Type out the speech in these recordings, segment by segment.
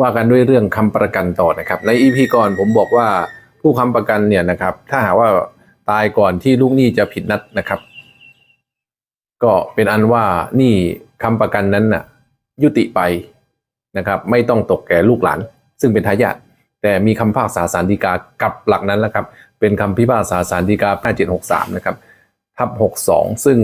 ว่ากันด้วยเรื่องคำประกันต่อนะครับ ในอีพีก่อนผมบอกว่าผู้ค้ำประกันเนี่ยนะครับ ถ้าหากว่าตายก่อนที่ลูกหนี้จะผิดนัดนะครับ ก็เป็นอันว่าหนี้คำประกันนั้นน่ะ ยุติไปนะครับ ไม่ต้องตกแก่ลูกหลาน ซึ่งเป็นทายาทแต่มีคำพิพากษาสารดีกากับหลักนั้นแหละครับ เป็นคำพิพากษาสารดีกา 5763 นะครับทับ62 ซึ่ง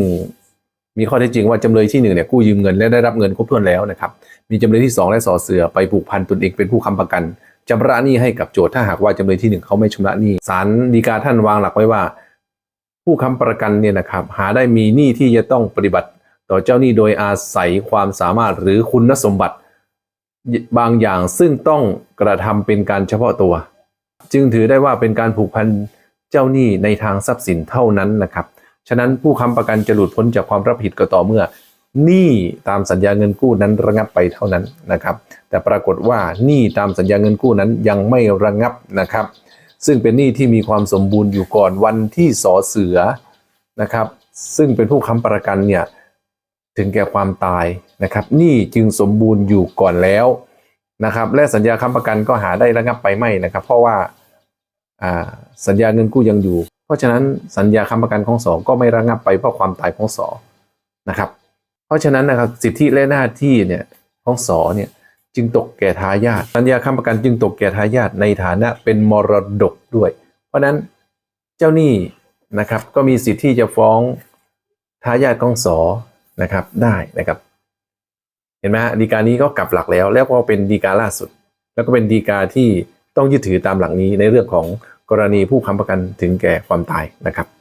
มีข้อเท็จจริงว่าจำเลยที่หนึ่งเนี่ยกู้ยืมเงินและได้รับเงินครบถ้วนแล้วนะครับ มีจำเลยที่ 2 และสอเสือไปผูกพันตนเองเป็นผู้ค้ำประกันชำระหนี้ให้กับโจทย์ถ้าหากว่าจำเลยที่หนึ่งเขาไม่ชำระหนี้ศาลฎีกาท่านวางหลักไว้ว่า ผู้ค้ำประกันเนี่ยนะครับหาได้มีหนี้ที่จะต้องปฏิบัติต่อเจ้าหนี้โดยอาศัยความสามารถหรือคุณสมบัติบางอย่างซึ่งต้องกระทำเป็นการเฉพาะตัว จึงถือได้ว่าเป็นการผูกพันเจ้าหนี้ในทางทรัพย์สินเท่านั้นนะครับ ฉะนั้นผู้ค้ำประกันจะหลุดพ้นจากความรับผิดก็ต่อเมื่อหนี้ตามสัญญาเงินกู้นั้นระงับไปเท่านั้นนะครับ แต่ปรากฏว่าหนี้ตามสัญญาเงินกู้นั้นยังไม่ระงับนะครับ ซึ่งเป็นหนี้ที่มีความสมบูรณ์อยู่ก่อนวันที่สอเสือนะครับ ซึ่งเป็นผู้ค้ำประกันเนี่ยถึงแก่ความตายนะครับหนี้จึงสมบูรณ์อยู่ก่อนแล้วนะครับ และสัญญาค้ำประกันก็หาได้ระงับไปไม่นะครับ เพราะว่าอ่าสัญญาเงินกู้ยังอยู่ เพราะฉะนั้นสัญญาค้ำประกันของสอก็ไม่ระงับไปเพราะความตายของสอนะครับ เพราะฉะนั้นนะครับสิทธิและหน้าที่เนี่ยของสอเนี่ยจึงตกแก่ทายาทสัญญาค้ำประกันจึงตกแก่ทายาทในฐานะเป็นมรดกด้วย เพราะฉะนั้นเจ้าหนี้นะครับก็มีสิทธิ์ที่จะฟ้องทายาทของสอนะครับได้นะครับ เห็นไหมฮะดีกานี้ก็กลับหลักแล้ว แล้วก็เป็นดีกาล่าสุด แล้วก็เป็นดีกาที่ต้องยึดถือตามหลักนี้ในเรื่องของ กรณีผู้ค้ำประกันถึงแก่ความตายนะครับ